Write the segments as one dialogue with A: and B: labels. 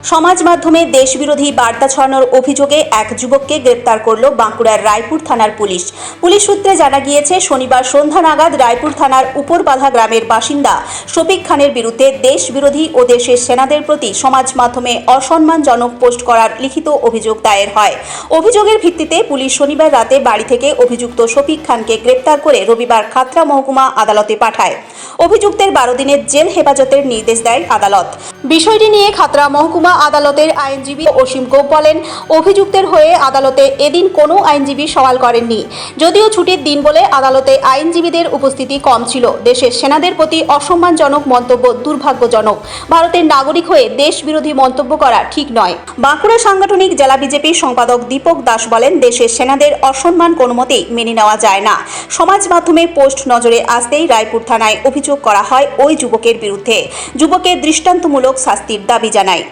A: সমাজ মাধ্যমে দেশবিরোধী বার্তা ছড়ানোর অভিযোগে এক যুবককে গ্রেপ্তার করল বাঁকুড়ার রায়পুর থানার পুলিশ। পুলিশ সূত্রে জানা গিয়েছে, শনিবার সন্ধ্যা নাগাদ রায়পুর থানার উপরবাধা গ্রামের বাসিন্দা শফিক খানের বিরুদ্ধে দেশবিরোধী ও দেশের সেনাদের প্রতি সমাজ মাধ্যমে অসম্মানজনক পোস্ট করার লিখিত অভিযোগ দায়ের হয়। অভিযোগের ভিত্তিতে পুলিশ শনিবার রাতে বাড়ি থেকে অভিযুক্ত শফিক খানকে গ্রেপ্তার করে রবিবার খাতড়া মহকুমা আদালতে পাঠায়। অভিযুক্তের বারো দিনের জেল হেফাজতের নির্দেশ দেয় আদালত। বিষয়টি নিয়ে খাতরা মহকুমা আদালতের আইনজীবী অসীম গোপ বলেন, অভিযুক্তের হয়ে আদালতে এদিন কোনো আইনজীবী সওয়াল করেননি। যদিও ছুটির দিন বলে আদালতে আইনজীবীদের উপস্থিতি কম ছিল, দেশের সেনাদের প্রতি অসম্মানজনক মন্তব্য দুর্ভাগ্যজনক। ভারতের নাগরিক হয়ে দেশ বিরোধী মন্তব্য করা ঠিক নয়। বাঁকুড়া সাংগঠনিক জেলা বিজেপির সম্পাদক দীপক দাস বলেন, দেশের সেনাদের অসম্মান কোনো মতেই মেনে নেওয়া যায় না। সমাজ মাধ্যমে পোস্ট নজরে আসতেই রায়পুর থানায় অভিযোগ করা হয় ওই যুবকের বিরুদ্ধে। যুবকের দৃষ্টান্তমূলক শাস্তির দাবি জানায়।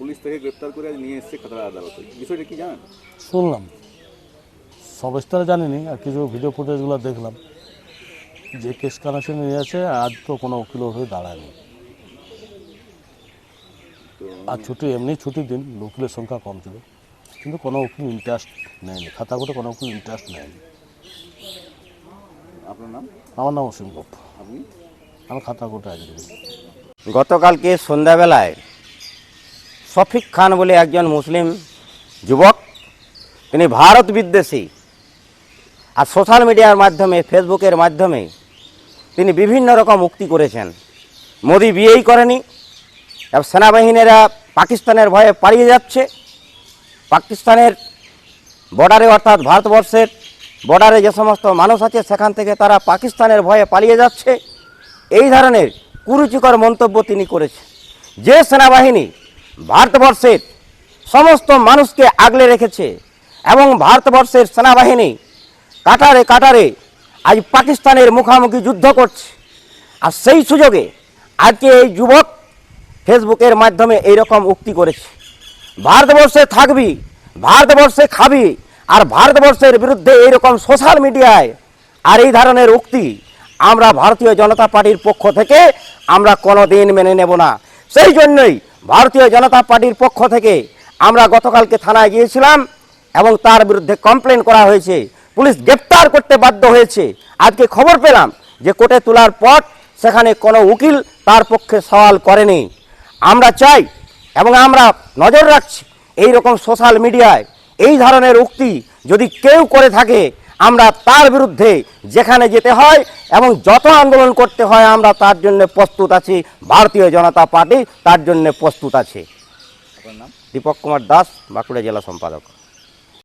B: পুলিশ থেকে গ্রেপ্তার করে নিয়ে এসছে খাতড়া আদালতে। বিষয়টা কি জানেন?
C: শুনলাম। সব স্তরে জানিনি আর কিছু ভিডিও ফুটেজগুলো দেখলাম। যে কেস কানেকশন নিয়ে আছে আজ তো কোনো উকিল হয়ে দাঁড়ায়নি। আর ছুটি এমনি ছুটির দিন উকিলের সংখ্যা কম ছিল। কিন্তু কোনো উকিল ইন্টারেস্ট নেয়নি। খাতা করে কোনো উকিল ইন্টারেস্ট নেয়নি।
B: আপনার নাম?
C: আমার নাম অসীম গোপ।
B: আপনি?
D: গতকালকে সন্ধ্যাবেলায় শফিক খান বলে একজন মুসলিম যুবক, তিনি ভারত বিদ্বেষী, আর সোশ্যাল মিডিয়ার মাধ্যমে, ফেসবুকের মাধ্যমে তিনি বিভিন্ন রকম উক্তি করেছেন। মোদি বিয়েই করেনি সেনাবাহিনীরা পাকিস্তানের ভয়ে পালিয়ে যাচ্ছে। পাকিস্তানের বর্ডারে, অর্থাৎ ভারতবর্ষের বর্ডারে যে সমস্ত মানুষ আছে, সেখান থেকে তারা পাকিস্তানের ভয়ে পালিয়ে যাচ্ছে। এই ধরনের কুরুচিকর মন্তব্য তিনি করেছেন। যে সেনাবাহিনী ভারতবর্ষের সমস্ত মানুষকে আগলে রেখেছে এবং ভারতবর্ষের সেনাবাহিনী কাটারে কাটারে আজ পাকিস্তানের মুখোমুখি যুদ্ধ করছে। আর সেই সুযোগে আজকে এই যুবক ফেসবুকের মাধ্যমে এইরকম উক্তি করেছে। ভারতবর্ষে থাকবি, ভারতবর্ষে খাবি, আর ভারতবর্ষের বিরুদ্ধে এইরকম সোশ্যাল মিডিয়ায় আর এই ধরনের উক্তি আমরা ভারতীয় জনতা পার্টির পক্ষ থেকে আমরা কোনো দিন মেনে নেব না। সেই জন্যই ভারতীয় জনতা পার্টির পক্ষ থেকে আমরা গতকালকে থানায় গিয়েছিলাম এবং তার বিরুদ্ধে কমপ্লেন করা হয়েছে। পুলিশ গ্রেপ্তার করতে বাধ্য হয়েছে। আজকে খবর পেলাম যে কোর্টে তোলার পর সেখানে কোনো উকিল তার পক্ষে সওয়াল করেনি। আমরা চাই এবং আমরা নজর রাখছি। এই রকম সোশ্যাল মিডিয়ায় এই ধরনের উক্তি যদি কেউ করে থাকে আমরা তার বিরুদ্ধে যেখানে যেতে হয় এবং যত আন্দোলন করতে হয় আমরা তার জন্য প্রস্তুত আছি। ভারতীয় জনতা পার্টি তার জন্য প্রস্তুত আছে। দীপক কুমার দাস বাঁকুড়া জেলা সম্পাদক।